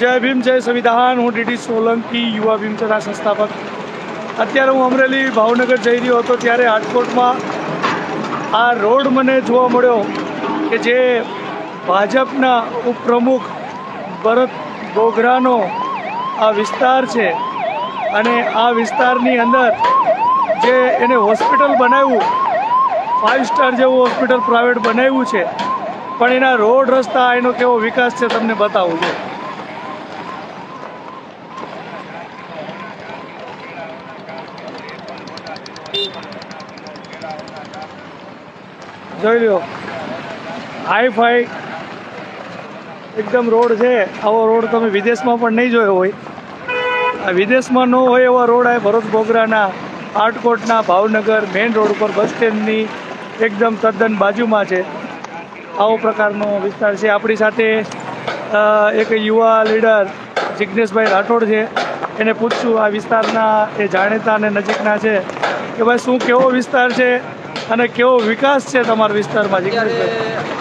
જય ભીમ, જય સંવિધાન. હું ડીડી સોલંકી, યુવા ભીમચરા સંસ્થાપક. અત્યારે હું અમરેલી ભાવનગર જઈ રહ્યો હતો ત્યારે રાજકોટમાં આ રોડ મને જોવા મળ્યો કે જે ભાજપના ઉપપ્રમુખ ભરત ગોઘરાનો આ વિસ્તાર છે અને આ વિસ્તારની અંદર જે એને હોસ્પિટલ બનાવ્યું, ફાઇવ સ્ટાર જેવું હોસ્પિટલ પ્રાઇવેટ બનાવ્યું છે. પણ એના રોડ રસ્તા એનો કેવો વિકાસ છે તમને બતાવું છું. જોઈ લ્યો. હાઈ ફાઈ એકદમ રોડ છે. આવો રોડ તમે વિદેશમાં પણ નહીં જોયો હોય. આ વિદેશમાં ન હોય એવા રોડ આ ભરત ગોગરાના આટકોટના, ભાવનગર, મેઇન રોડ ઉપર બસ સ્ટેન્ડની એકદમ તદ્દન બાજુમાં છે. આવો પ્રકારનો વિસ્તાર છે. આપણી સાથે એક યુવા લીડર જિજ્ઞેશભાઈ રાઠોડ છે. એને પૂછશું આ વિસ્તારના એ જાણીતા અને નજીકના છે કે ભાઈ શું કેવો વિસ્તાર છે અને કેવો વિકાસ છે તમારા વિસ્તારમાં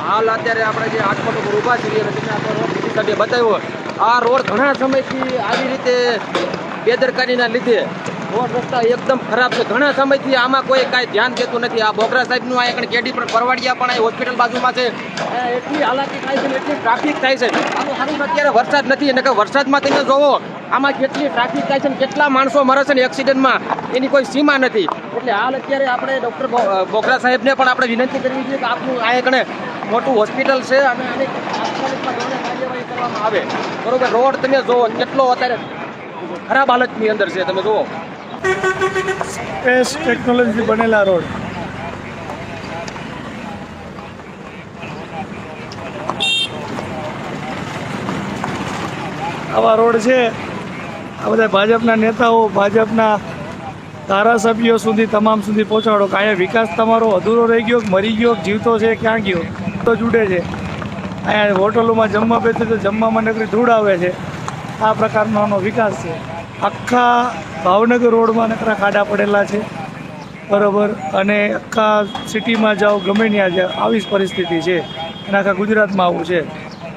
હાલ અત્યારે આપણે જે આઠમો ઉપર ઊભા છીએ બતાવ્યો આ રોડ ઘણા સમયથી આવી રીતે બેદરકારીના લીધે રોડ રસ્તા એકદમ ખરાબ છે. ઘણા સમયથી આમાં કોઈ કાંઈ ધ્યાન દેતું નથી. આ બોગરા સાહેબનું આ એકણ કેડી પણ પરવાડિયા પણ આ હોસ્પિટલ બાજુમાં છે. એટલી હાલાકી થાય છે એટલી ટ્રાફિક થાય છે. સારું અત્યારે વરસાદ નથી. અને કે વરસાદમાં તમે જોવો આમાં કેટલી ટ્રાફિક થાય છે ને કેટલા માણસો મરે છે ને એક્સિડન્ટમાં એની કોઈ સીમા નથી. એટલે હાલ અત્યારે આપણે ડૉક્ટર બોગરા સાહેબને પણ આપણે વિનંતી કરવી છે કે આપણું આ એકણે મોટું હોસ્પિટલ છે અને આની કાર્યવાહી કરવામાં આવે. બરોબર, રોડ તમે જુઓ, કેટલો અત્યારે ખરાબ હાલતની અંદર છે, તમે જુઓ. સ્પેસ ટેકનોલોજી બનેલા રોડ. આવા રોડ છે. આ બધા ભાજપના નેતાઓ, ભાજપના ધારાસભ્યો સુધી, તમામ સુધી પહોંચાડો. કે અહીંયા વિકાસ તમારો અધૂરો રહી ગયો મરી ગયો જીવતો છે ક્યાં ગયો? તો જુડે છે. અહીંયા હોટલોમાં જમવા બેસે તો જમવામાં નકરી ધૂળ આવે છે. આ પ્રકારનો આનો વિકાસ છે. આખા ભાવનગર રોડમાં નકરા ખાડા પડેલા છે. બરાબર? અને આખા સિટીમાં જાઓ, ગમે ત્યાં જાઓ, આવી જ પરિસ્થિતિ છે. અને આખા ગુજરાતમાં આવું છે.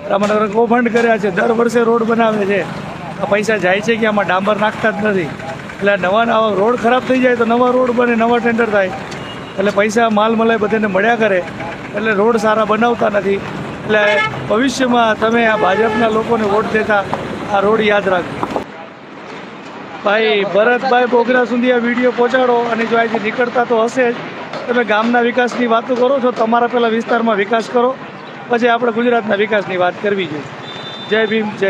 રામનગર કૌભાંડ કર્યા છે. દર વર્ષે રોડ બનાવે છે. આ પૈસા જાય છે કે આમાં ડાંબર નાખતા જ નથી? એટલે નવા નવા રોડ ખરાબ થઈ જાય તો નવા રોડ બને, નવા ટેન્ડર થાય. એટલે પૈસા માલ મલાઈ બધાને મળ્યા કરે. એટલે રોડ સારા બનાવતા નથી. એટલે ભવિષ્યમાં તમે આ ભાજપના લોકોને વોટ દેતા, આ રોડ યાદ રાખજો. ભાઈ, ભરતભાઈ બોગરા સુધી આ વીડિયો પહોંચાડો અને જો અહીંથી નીકળતા તો હશે જ. તમે ગામના વિકાસની વાતો કરો છો, તમારા પેલા વિસ્તારમાં વિકાસ કરો. પછી આપણે ગુજરાતના વિકાસની વાત કરવી જોઈએ જય ભીમ, જય